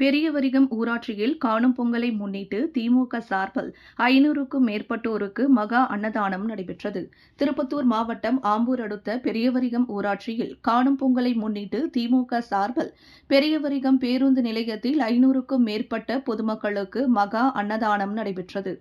பெரியவரிகம் ஊராட்சியில் காணும் பொங்கலை முன்னிட்டு திமுக சார்பில் ஐநூறுக்கும் மேற்பட்டோருக்கு மகா அன்னதானம் நடைபெற்றது. திருப்பத்தூர் மாவட்டம் ஆம்பூர் அடுத்த பெரியவரிகம் ஊராட்சியில் காணும் பொங்கலை முன்னிட்டு திமுக சார்பில் பெரியவரிகம் பேருந்து நிலையத்தில் ஐநூறுக்கும் மேற்பட்ட பொதுமக்களுக்கு மகா அன்னதானம் நடைபெற்றது.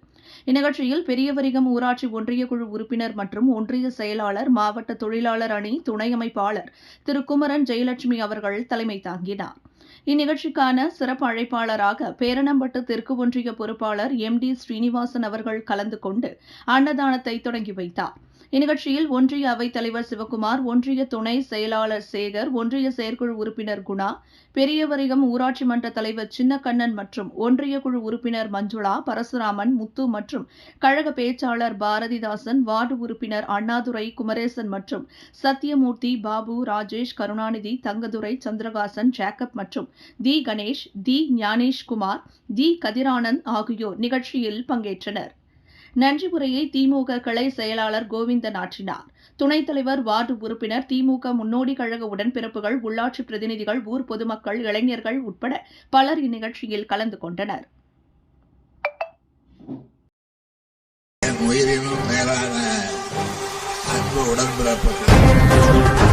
இந்நிகழ்ச்சியில் பெரியவரிகம் ஊராட்சி ஒன்றிய குழு உறுப்பினர் மற்றும் ஒன்றிய செயலாளர் மாவட்ட தொழிலாளர் அணி துணை அமைப்பாளர் திரு குமரன் ஜெயலட்சுமி அவர்கள் தலைமை தாங்கினார். இந்நிகழ்ச்சிக்கான சிறப்பு அழைப்பாளராக பேரணம்பட்டு தெற்கு ஒன்றிய பொறுப்பாளர் எம் டி ஸ்ரீனிவாசன் அவர்கள் கலந்து கொண்டு அன்னதானத்தை தொடங்கி வைத்தார். இந்நிகழ்ச்சியில் ஒன்றிய அவைத் தலைவர் சிவக்குமார் ஒன்றிய துணை செயலாளர் சேகர் ஒன்றிய செயற்குழு உறுப்பினர் குணா பெரியவரிகம் ஊராட்சி மன்ற தலைவர் சின்னக்கண்ணன் மற்றும் ஒன்றிய குழு உறுப்பினர் மஞ்சுளா பரசுராமன் முத்து மற்றும் கழக பேச்சாளர் பாரதிதாசன் வார்டு உறுப்பினர் அண்ணாதுரை குமரேசன் மற்றும் சத்யமூர்த்தி பாபு ராஜேஷ் கருணாநிதி தங்கதுரை சந்திரகாசன் ஜேக்கப் மற்றும் தி கணேஷ் தி ஞானேஷ்குமார் தி கதிரானந்த் ஆகியோர் நிகழ்ச்சியில் பங்கேற்றனர். நன்றி உரையை திமுக கிளை செயலாளர் கோவிந்தன் ஆற்றினார். துணைத் தலைவர் வார்டு உறுப்பினர் திமுக முன்னோடி கழக உடன்பிறப்புகள் உள்ளாட்சி பிரதிநிதிகள் ஊர் பொதுமக்கள் இளைஞர்கள் உட்பட பலர் இந்நிகழ்ச்சியில் கலந்து கொண்டனர். உயிரினும் மேலான அன்பு உடன்பிறப்புகள்.